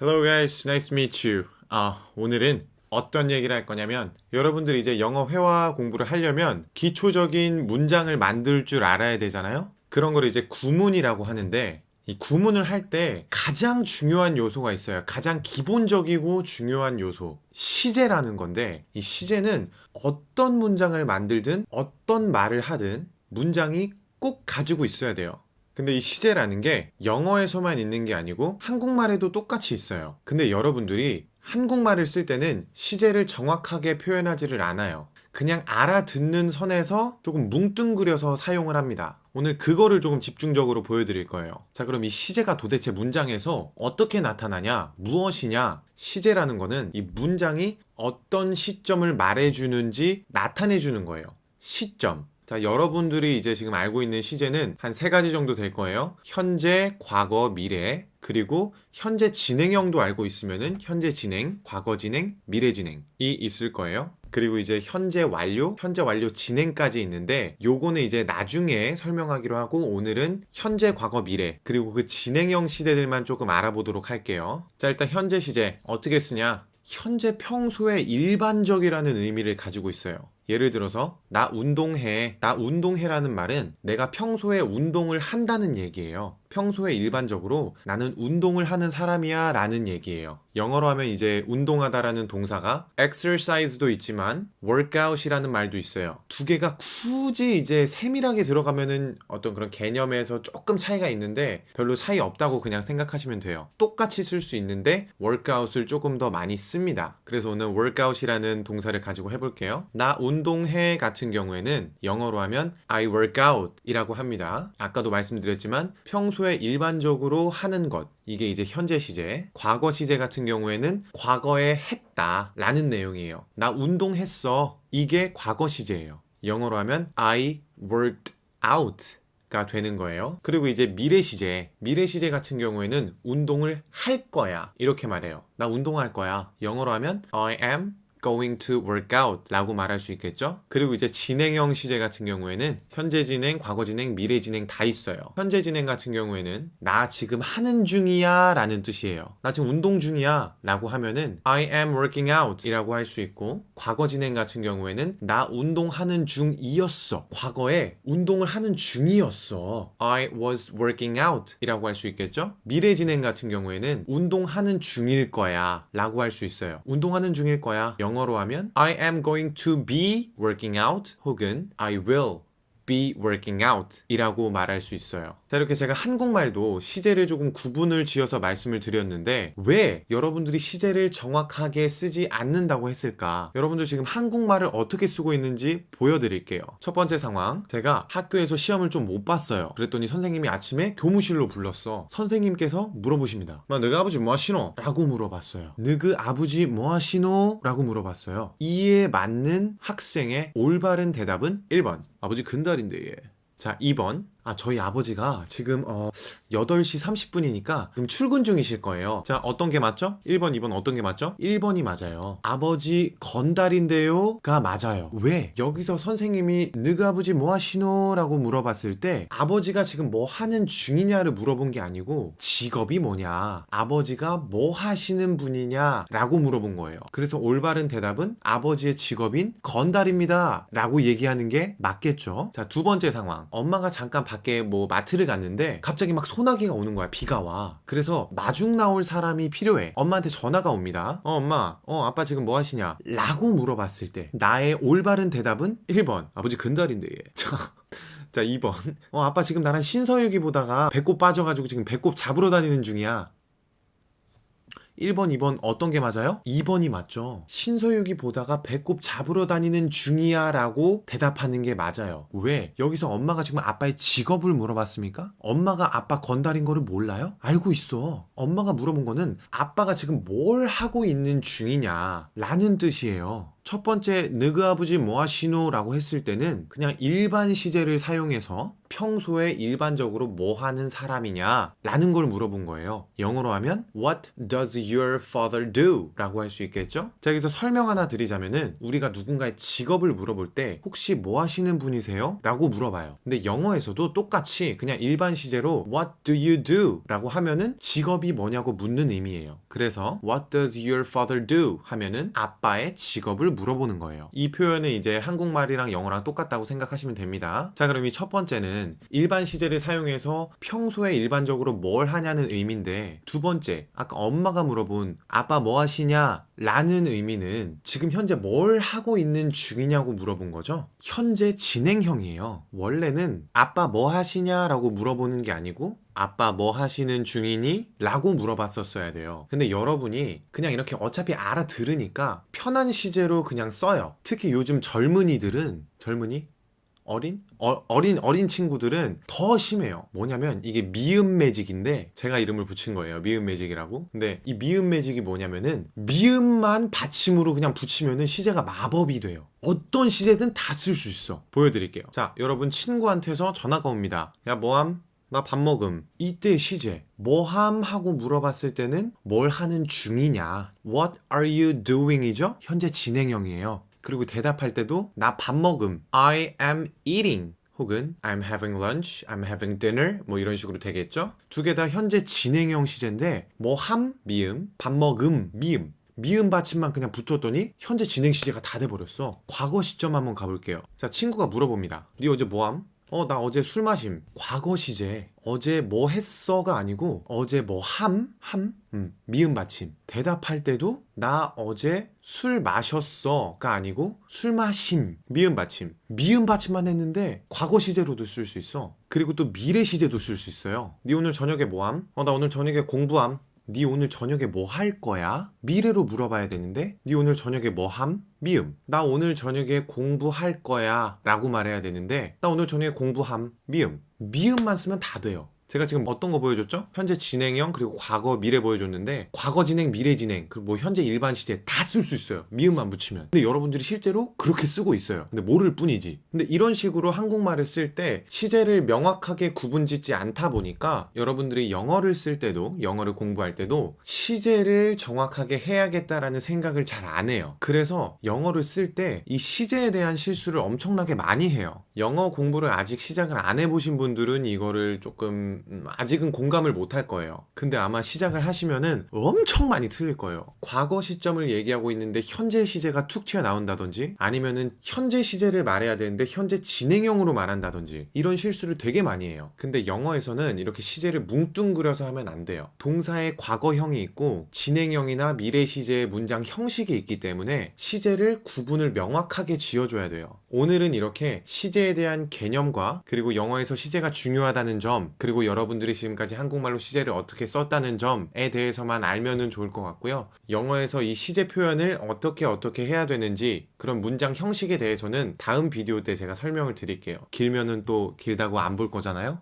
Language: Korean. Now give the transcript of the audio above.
Hello guys, nice to meet you. 아, 오늘은 어떤 얘기를 할 거냐면 여러분들이 이제 영어 회화 공부를 하려면 기초적인 문장을 만들 줄 알아야 되잖아요. 그런 걸 이제 구문이라고 하는데 이 구문을 할 때 가장 중요한 요소가 있어요. 가장 기본적이고 중요한 요소. 시제라는 건데 이 시제는 어떤 문장을 만들든 어떤 말을 하든 문장이 꼭 가지고 있어야 돼요. 근데 이 시제라는 게 영어에서만 있는 게 아니고 한국말에도 똑같이 있어요. 근데 여러분들이 한국말을 쓸 때는 시제를 정확하게 표현하지를 않아요. 그냥 알아듣는 선에서 조금 뭉뚱그려서 사용을 합니다. 오늘 그거를 조금 집중적으로 보여드릴 거예요. 자, 그럼 이 시제가 도대체 문장에서 어떻게 나타나냐? 무엇이냐? 시제라는 거는 이 문장이 어떤 시점을 말해주는지 나타내주는 거예요. 시점. 자, 여러분들이 이제 지금 알고 있는 시제는 한 세 가지 정도 될 거예요. 현재, 과거, 미래, 그리고 현재 진행형도 알고 있으면은 현재 진행, 과거 진행, 미래 진행이 있을 거예요. 그리고 이제 현재 완료, 현재 완료 진행까지 있는데 요거는 이제 나중에 설명하기로 하고 오늘은 현재, 과거, 미래 그리고 그 진행형 시제들만 조금 알아보도록 할게요. 자, 일단 현재 시제 어떻게 쓰냐? 현재 평소에 일반적이라는 의미를 가지고 있어요. 예를 들어서 나 운동해. 나 운동해라는 말은 내가 평소에 운동을 한다는 얘기예요. 평소에 일반적으로 나는 운동을 하는 사람이야 라는 얘기예요. 영어로 하면 이제 운동하다라는 동사가 exercise도 있지만 workout이라는 말도 있어요. 두 개가 굳이 이제 세밀하게 들어가면은 어떤 그런 개념에서 조금 차이가 있는데 별로 차이 없다고 그냥 생각하시면 돼요. 똑같이 쓸 수 있는데 workout을 조금 더 많이 씁니다. 그래서 오늘 workout이라는 동사를 가지고 해볼게요. 나 운 동해 같은 경우에는 영어로 하면 I work out 이라고 합니다. 아까도 말씀드렸지만 평소에 일반적으로 하는 것 이게 이제 현재 시제, 과거 시제 같은 경우에는 과거에 했다 라는 내용이에요. 나 운동했어. 이게 과거 시제예요. 영어로 하면 I worked out 가 되는 거예요. 그리고 이제 미래 시제, 미래 시제 같은 경우에는 운동을 할 거야. 이렇게 말해요. 나 운동할 거야. 영어로 하면 I am going to work out 라고 말할 수 있겠죠? 그리고 이제 진행형 시제 같은 경우에는 현재 진행, 과거 진행, 미래 진행 다 있어요. 현재 진행 같은 경우에는 나 지금 하는 중이야 라는 뜻이에요. 나 지금 운동 중이야 라고 하면은 I am working out 이라고 할 수 있고 과거 진행 같은 경우에는 나 운동하는 중이었어. 과거에 운동을 하는 중이었어. I was working out 이라고 할 수 있겠죠? 미래 진행 같은 경우에는 운동하는 중일 거야 라고 할 수 있어요. 운동하는 중일 거야. 영어로 하면 I am going to be working out 혹은 I will be working out 이라고 말할 수 있어요. 자, 이렇게 제가 한국말도 시제를 조금 구분을 지어서 말씀을 드렸는데 왜 여러분들이 시제를 정확하게 쓰지 않는다고 했을까? 여러분들 지금 한국말을 어떻게 쓰고 있는지 보여드릴게요. 첫 번째 상황. 제가 학교에서 시험을 좀 못 봤어요. 그랬더니 선생님이 아침에 교무실로 불렀어. 선생님께서 물어보십니다. 마, 너가 아버지 뭐 하시노? 라고 물어봤어요. 너그 아버지 뭐 하시노? 라고 물어봤어요. 이에 맞는 학생의 올바른 대답은 1번. 아버지 근 달인데 얘. 자, 2번. 아, 저희 아버지가 지금 어 8시 30분이니까 지금 출근 중이실 거예요. 자, 어떤 게 맞죠? 1번, 2번 어떤 게 맞죠? 1번이 맞아요. 아버지 건달인데요가 맞아요. 왜? 여기서 선생님이 너그 아버지 뭐 하시노? 라고 물어봤을 때 아버지가 지금 뭐 하는 중이냐를 물어본 게 아니고 직업이 뭐냐? 아버지가 뭐 하시는 분이냐? 라고 물어본 거예요. 그래서 올바른 대답은 아버지의 직업인 건달입니다. 라고 얘기하는 게 맞겠죠? 자, 두 번째 상황. 엄마가 잠깐 밖에 뭐 마트를 갔는데 갑자기 막 소나기가 오는 거야. 비가 와. 그래서 마중 나올 사람이 필요해. 엄마한테 전화가 옵니다. 어, 엄마. 어, 아빠 지금 뭐 하시냐? 라고 물어봤을 때 나의 올바른 대답은 1번. 아버지 근달인데 얘. 자, 자, 2번. 어, 아빠 지금 나랑 신서유기 보다가 배꼽 빠져가지고 지금 배꼽 잡으러 다니는 중이야. 1번, 2번 어떤 게 맞아요? 2번이 맞죠. 신서유기 보다가 배꼽 잡으러 다니는 중이야 라고 대답하는 게 맞아요. 왜? 여기서 엄마가 지금 아빠의 직업을 물어봤습니까? 엄마가 아빠 건달인 거를 몰라요? 알고 있어. 엄마가 물어본 거는 아빠가 지금 뭘 하고 있는 중이냐 라는 뜻이에요. 첫 번째 느그 아버지 뭐 하시노 라고 했을 때는 그냥 일반 시제를 사용해서 평소에 일반적으로 뭐 하는 사람이냐 라는 걸 물어본 거예요. 영어로 하면 What does your father do? 라고 할 수 있겠죠? 자, 여기서 설명 하나 드리자면은 우리가 누군가의 직업을 물어볼 때 혹시 뭐 하시는 분이세요? 라고 물어봐요. 근데 영어에서도 똑같이 그냥 일반 시제로 What do you do? 라고 하면은 직업이 뭐냐고 묻는 의미예요. 그래서 What does your father do? 하면은 아빠의 직업을 물어보는 거예요. 이 표현은 이제 한국말이랑 영어랑 똑같다고 생각하시면 됩니다. 자, 그럼 이 첫 번째는 일반 시제를 사용해서 평소에 일반적으로 뭘 하냐는 의미인데 두 번째, 아까 엄마가 물어본 아빠 뭐 하시냐? 라는 의미는 지금 현재 뭘 하고 있는 중이냐고 물어본 거죠. 현재 진행형이에요. 원래는 아빠 뭐 하시냐라고 물어보는 게 아니고 아빠 뭐 하시는 중이니? 라고 물어봤었어야 돼요. 근데 여러분이 그냥 이렇게 어차피 알아들으니까 편한 시제로 그냥 써요. 특히 요즘 젊은이들은 젊은이? 어린? 어, 어린 어린 친구들은 더 심해요. 뭐냐면 이게 미음 매직인데 제가 이름을 붙인 거예요. 미음 매직이라고. 근데 이 미음 매직이 뭐냐면은 미음만 받침으로 그냥 붙이면은 시제가 마법이 돼요. 어떤 시제든 다 쓸 수 있어. 보여드릴게요. 자, 여러분 친구한테서 전화가 옵니다. 야, 뭐함? 나 밥 먹음. 이때 시제. 뭐함? 하고 물어봤을 때는 뭘 하는 중이냐. What are you doing이죠? 현재 진행형이에요. 그리고 대답할 때도 나 밥 먹음. I am eating. 혹은 I'm having lunch, I'm having dinner 뭐 이런 식으로 되겠죠? 두 개 다 현재 진행형 시제인데 뭐 함 미음, 밥 먹음 미음 미음 받침만 그냥 붙었더니 현재 진행 시제가 다 돼버렸어. 과거 시점 한번 가볼게요. 자 친구가 물어봅니다. 네 어제 뭐함? 어 나 어제 술 마심. 과거 시제. 어제 뭐 했어가 아니고 어제 뭐 함? 함? 음, 미음 받침. 대답할 때도 나 어제 술 마셨어가 아니고 술 마심. 미음 받침. 미음 받침만 했는데 과거 시제로도 쓸 수 있어. 그리고 또 미래 시제도 쓸 수 있어요. 네 오늘 저녁에 뭐함? 어 나 오늘 저녁에 공부함. 네 오늘 저녁에 뭐 할 거야? 미래로 물어봐야 되는데 네 오늘 저녁에 뭐 함? 미음. 나 오늘 저녁에 공부할 거야 라고 말해야 되는데 나 오늘 저녁에 공부함. 미음. 미음만 쓰면 다 돼요. 제가 지금 어떤 거 보여줬죠? 현재 진행형 그리고 과거 미래 보여줬는데 과거 진행 미래 진행 그리고 뭐 현재 일반 시제 다 쓸 수 있어요. 미음만 붙이면. 근데 여러분들이 실제로 그렇게 쓰고 있어요. 근데 모를 뿐이지. 근데 이런 식으로 한국말을 쓸 때 시제를 명확하게 구분 짓지 않다 보니까 여러분들이 영어를 쓸 때도 영어를 공부할 때도 시제를 정확하게 해야겠다라는 생각을 잘 안 해요. 그래서 영어를 쓸 때 이 시제에 대한 실수를 엄청나게 많이 해요 영어 공부를 아직 시작을 안 해보신 분들은 이거를 조금 음, 아직은 공감을 못 할 거예요. 근데 아마 시작을 하시면은 엄청 많이 틀릴 거예요. 과거 시점을 얘기하고 있는데 현재 시제가 툭 튀어나온다든지 아니면은 현재 시제를 말해야 되는데 현재 진행형으로 말한다든지 이런 실수를 되게 많이 해요. 근데 영어에서는 이렇게 시제를 뭉뚱그려서 하면 안 돼요. 동사의 과거형이 있고 진행형이나 미래 시제의 문장 형식이 있기 때문에 시제를 구분을 명확하게 지어줘야 돼요. 오늘은 이렇게 시제에 대한 개념과 그리고 영어에서 시제가 중요하다는 점 그리고 여러분들이 지금까지 한국말로 시제를 어떻게 썼다는 점에 대해서만 알면은 좋을 것 같고요. 영어에서 이 시제 표현을 어떻게 어떻게 해야 되는지 그런 문장 형식에 대해서는 다음 비디오 때 제가 설명을 드릴게요. 길면은 또 길다고 안 볼 거잖아요.